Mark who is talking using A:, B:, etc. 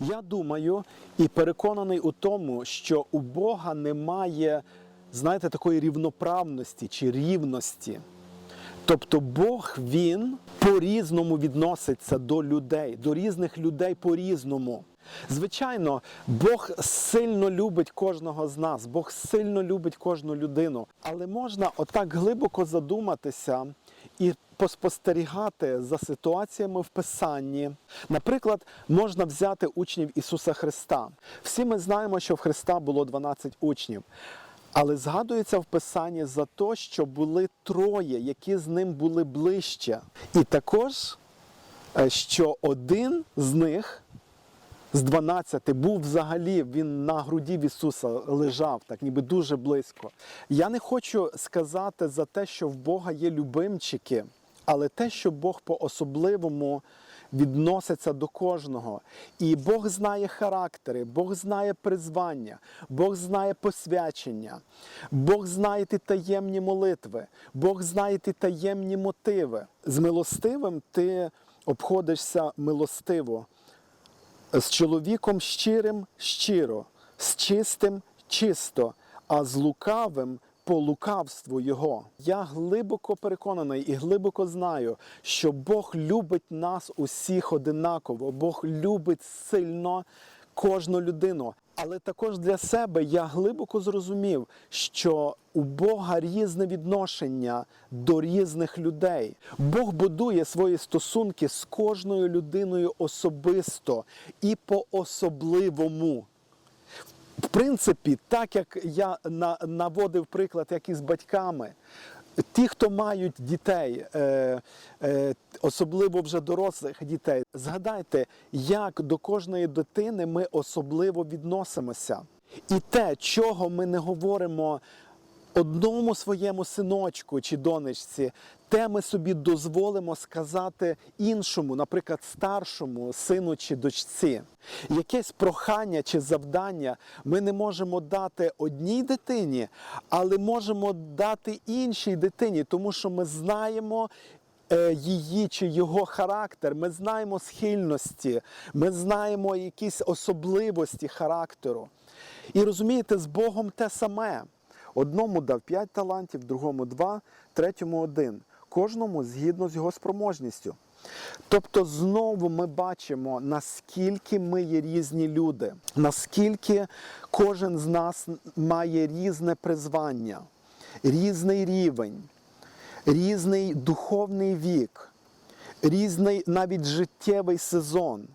A: Я думаю і переконаний у тому, що у Бога немає, знаєте, такої рівноправності чи рівності. Тобто Бог він по-різному відноситься до людей, до різних людей по-різному. Звичайно, Бог сильно любить кожного з нас, Бог сильно любить кожну людину, але можна отак глибоко задуматися і поспостерігати за ситуаціями в Писанні. Наприклад, можна взяти учнів Ісуса Христа. Всі ми знаємо, що в Христа було 12 учнів. Але згадується в Писанні за те, що були троє, які з ним були ближче. І також, е, що один з них з 12 був взагалі, він на груді в Ісуса лежав, так ніби дуже близько. Я не хочу сказати за те, що в Бога є любимчики, але те, що Бог по-особливому відноситься до кожного. І Бог знає характери, Бог знає призвання, Бог знає посвячення, Бог знає ті таємні молитви, Бог знає ті таємні мотиви. З милостивим ти обходишся милостиво. З чоловіком щирим щиро, з чистим чисто, а з лукавим по лукавству його. Я глибоко переконаний і глибоко знаю, що Бог любить нас усіх одинаково, Бог любить сильно кожну людину. Але також для себе я глибоко зрозумів, що у Бога різне відношення до різних людей. Бог будує свої стосунки з кожною людиною особисто і по-особливому. В принципі, так як я наводив приклад, як і з батьками, ті, хто мають дітей, е, е, особливо вже дорослих дітей, згадайте, як до кожної дитини ми особливо відносимося. І те, чого ми не говоримо одному своєму синочку чи донечці, те ми собі дозволимо сказати іншому, наприклад, старшому сину чи дочці. Якесь прохання чи завдання ми не можемо дати одній дитині, але можемо дати іншій дитині, тому що ми знаємо. е, Її чи його характер, ми знаємо схильності, ми знаємо якісь особливості характеру. І розумієте, з Богом те саме. Одному дав 5 талантів, другому 2, третьому 1. Кожному згідно з його спроможністю. Тобто знову ми бачимо, наскільки ми є різні люди, наскільки кожен з нас має різне призвання, різний рівень, різний духовний вік, різний навіть життєвий сезон.